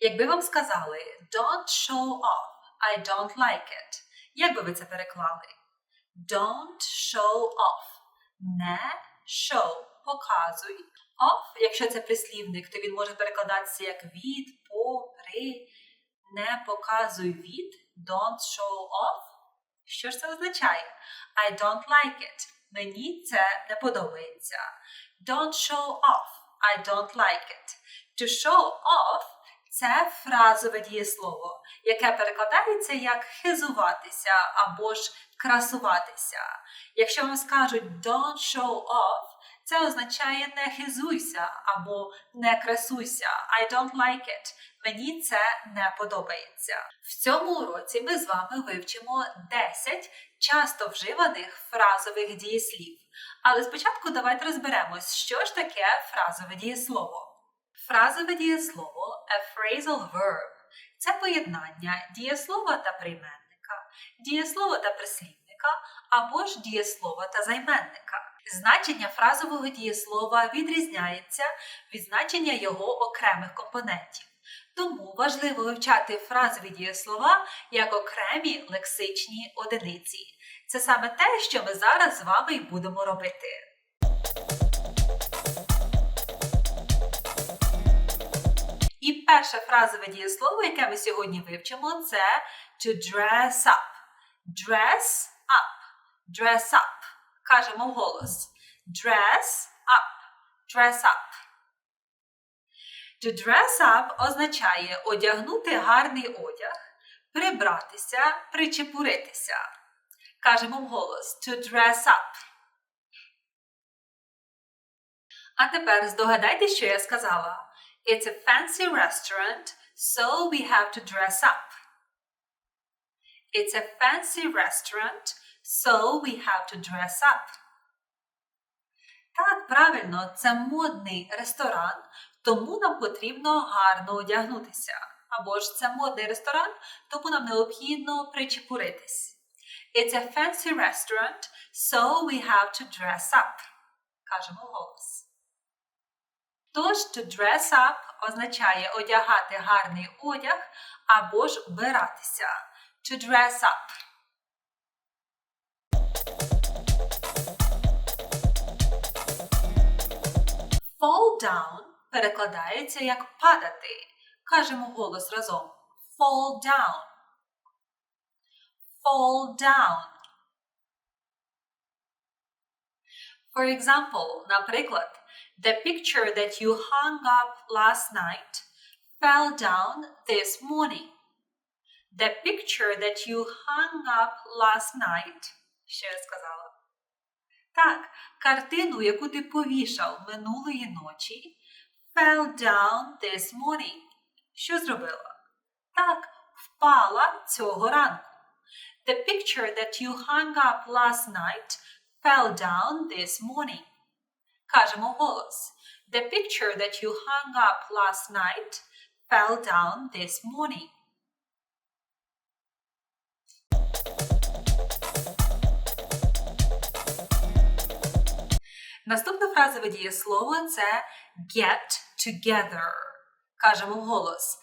Якби вам сказали don't show off, I don't like it, як би ви це переклали? Don't show off. Не show. Показуй. Off, якщо це прислівник, то він може перекладатися як від, по, при. Не показуй від. Don't show off. Що ж це означає? I don't like it. Мені це не подобається. Don't show off. I don't like it. To show off це фразове дієслово, яке перекладається як хизуватися або ж красуватися. Якщо вам скажуть don't show off, це означає не хизуйся або не красуйся. I don't like it. Мені це не подобається. В цьому уроці ми з вами вивчимо 10 часто вживаних фразових дієслів. Але спочатку давайте розберемось, що ж таке фразове дієслово. Фразове дієслово a phrasal verb це поєднання дієслова та прийменника, дієслова та прислівника або ж дієслова та займенника. Значення фразового дієслова відрізняється від значення його окремих компонентів. Тому важливо вивчати фразові дієслова як окремі лексичні одиниці. Це саме те, що ми зараз з вами й будемо робити. І перше фразове дієслово, яке ми сьогодні вивчимо, це to dress up. Dress up. Dress up. Кажемо вголос. Dress up. Dress up. To dress up означає одягнути гарний одяг, прибратися, причепуритися. Кажемо вголос to dress up. А тепер здогадайтесь, що я сказала. It's a fancy restaurant, so we have to dress up. It's a fancy restaurant, so we have to dress up. Так, правильно, це модний ресторан, тому нам потрібно гарно одягнутися. Або ж це модний ресторан, тому нам необхідно причепуритись. It's a fancy restaurant, so we have to dress up. Кажемо голос. Тож dress up означає одягати гарний одяг або ж вбиратися. To dress up. Fall down перекладається як падати. Кажемо голос разом. Fall down. Fall down. For example, наприклад, The picture that you hung up last night fell down this morning. The picture that you hung up last night. Що я сказала? Так, картину, яку ти повішав минулої ночі, fell down this morning. Що зробила? Так, впала цього ранку. The picture that you hung up last night fell down this morning. Кажемо голос. The picture that you hung up last night fell down this morning. Наступне фразове дієслово це get together. Кажемо голос.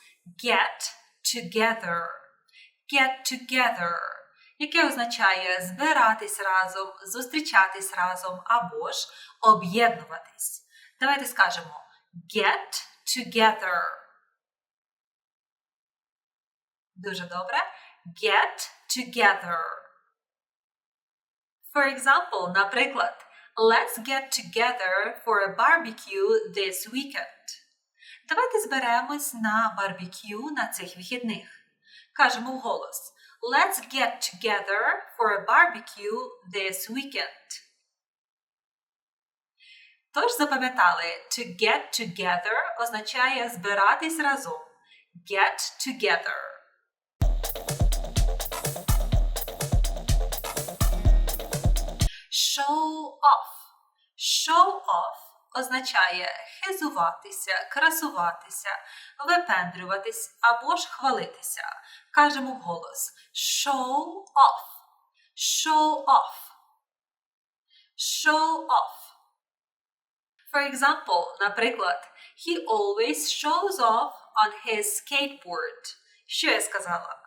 Get together. Get together. Яке означає збиратись разом, зустрічатись разом або ж об'єднуватись. Давайте скажемо get together. Дуже добре. Get together. For example, наприклад, Let's get together for a barbecue this weekend. Давайте зберемось на барбекю на цих вихідних. Кажемо вголос. Let's get together for a barbecue this weekend. Тож запам'ятали, to get together означає збиратись разом. Get together. Означає хизуватися, красуватися, випендрюватись або ж хвалитися. Кажемо вголос show off. Show off. Show off. For example, наприклад, he always shows off on his skateboard. Що я сказала?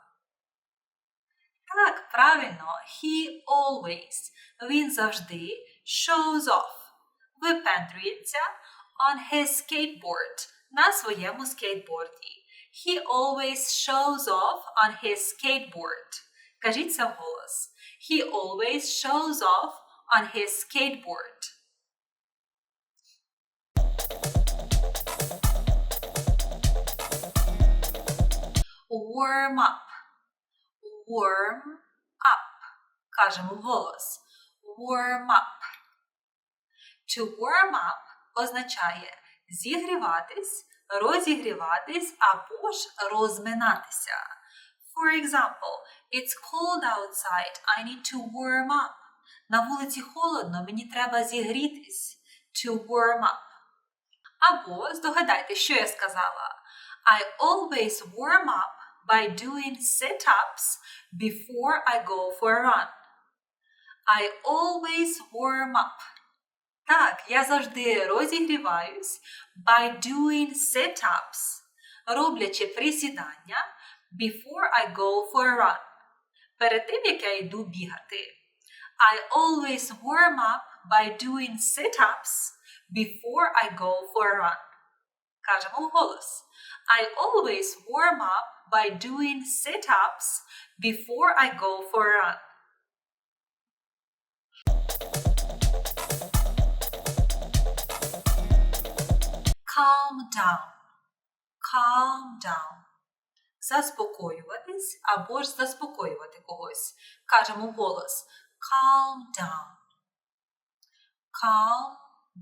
Так, правильно. He always. Він завжди shows off. Випендрюється on his skateboard. На своєму скейтборді. He always shows off on his skateboard. Кажіть це вголос. He always shows off on his skateboard. Warm up. Warm up. Кажемо вголос. Warm up. To warm up означає зігріватись, розігріватись або ж розминатися. For example, it's cold outside. I need to warm up. На вулиці холодно, мені треба зігрітись. To warm up. Або здогадайте, що я сказала. I always warm up by doing sit-ups before I go for a run. I always warm up. Так, я завжди розігріваюсь by doing sit-ups, роблячи присідання before I go for a run. Перед тим, як я йду бігати. I always warm up by doing sit-ups before I go for a run. Кажемо вголос. I always warm up by doing sit-ups before I go for a run. Calm down. Calm down. Заспокоюватись або ж заспокоювати когось. Кажемо вголос. Calm down. Calm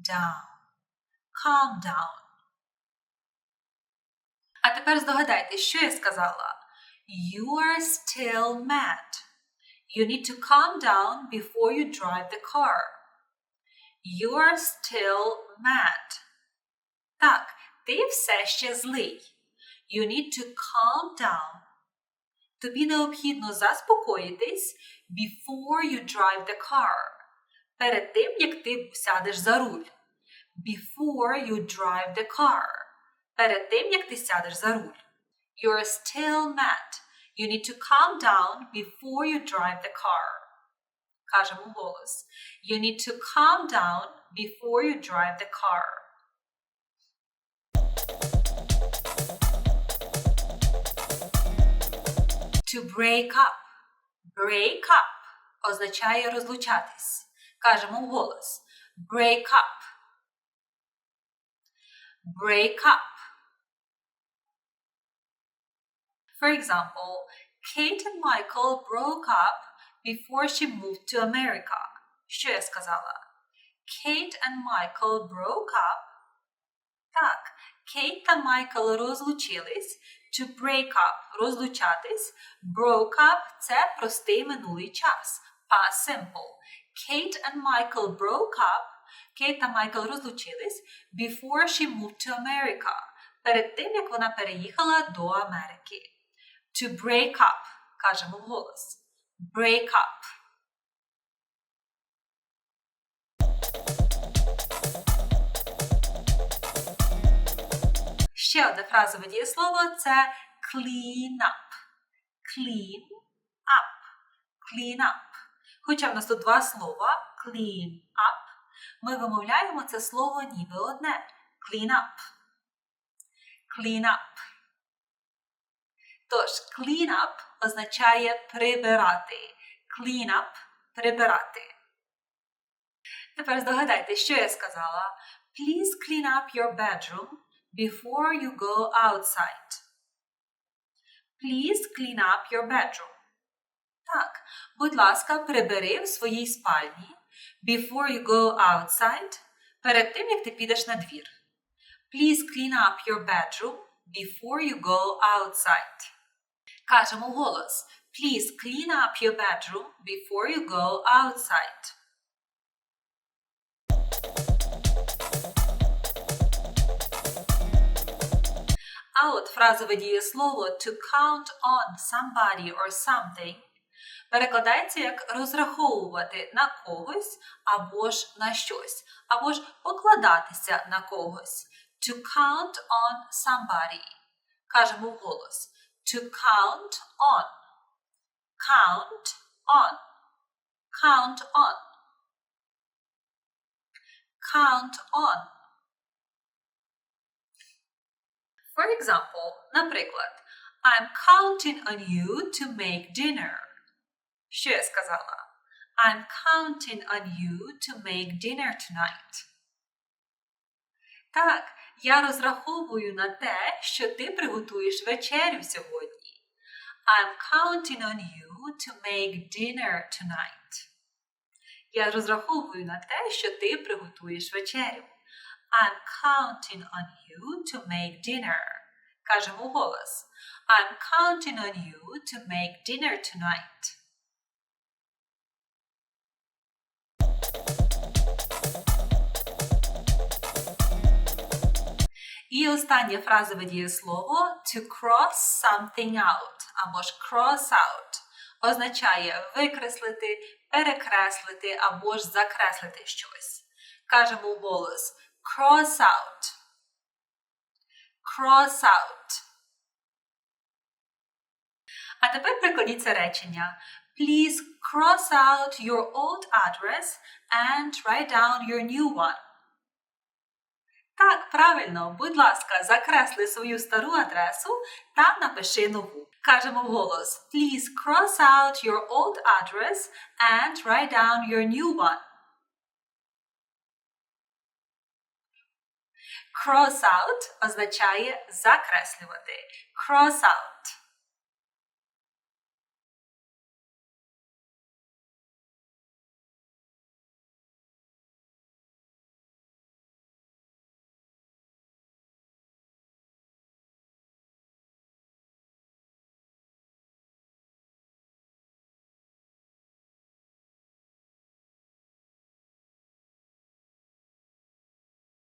down. Calm down. А тепер здогадайтесь, що я сказала. You are still mad. You need to calm down before you drive the car. You are still mad. Так, ти все ще злий. You need to calm down. Тобі необхідно заспокоїтись before you drive the car. Перед тим, як ти сядеш за руль. Before you drive the car. Перед тим, як ти сядеш за руль. You're still mad. You need to calm down before you drive the car. Кажемо голос. You need to calm down before you drive the car. To break up. Break up означає розлучатись. Кажемо вголос. Break up. Break up. For example, Kate and Michael broke up before she moved to America. Що я сказала? Kate and Michael broke up. Так, Кейт та Майкл розлучились. To break up – розлучатись. Broke up – це простий минулий час. Past simple. Kate and Michael broke up. Кейт та Майкл розлучились before she moved to America. Перед тим, як вона переїхала до Америки. To break up – кажемо вголос. Break up. Ще одне фразове дієслово це clean up. Clean up. Clean up. Хоча в нас тут два слова clean up, ми вимовляємо це слово ніби одне. Clean up. Clean up. Тож, clean up означає прибирати. Clean up прибирати. Тепер здогадайте, що я сказала. Please clean up your bedroom before you go outside. Please clean up your bedroom. Так, будь ласка, прибери в своїй спальні before you go outside, перед тим, як ти підеш на двір. Please clean up your bedroom before you go outside. Кажемо голос. Please clean up your bedroom before you go outside. От фразове дієслово to count on somebody or something перекладається як розраховувати на когось або ж на щось, або ж покладатися на когось. To count on somebody. Кажемо вголос. To count on. Count on. Count on. Count on. For example, наприклад, I'm counting on you to make dinner. Що я сказала? I'm counting on you to make dinner tonight. Так, я розраховую на те, що ти приготуєш вечерю сьогодні. I'm counting on you to make dinner tonight. Я розраховую на те, що ти приготуєш вечерю. I'm counting on you to make dinner. Кажемо голос. I'm counting on you to make dinner tonight. І остання фразове дієслово to cross something out або ж cross out означає викреслити, перекреслити або ж закреслити щось. Кажемо голос cross out. Cross out. А тепер прикладіть це речення. Please cross out your old address and write down your new one. Так, правильно, будь ласка, закресли свою стару адресу та напиши нову. Кажемо вголос Please cross out your old address and write down your new one. Cross out означає закреслювати. Cross out.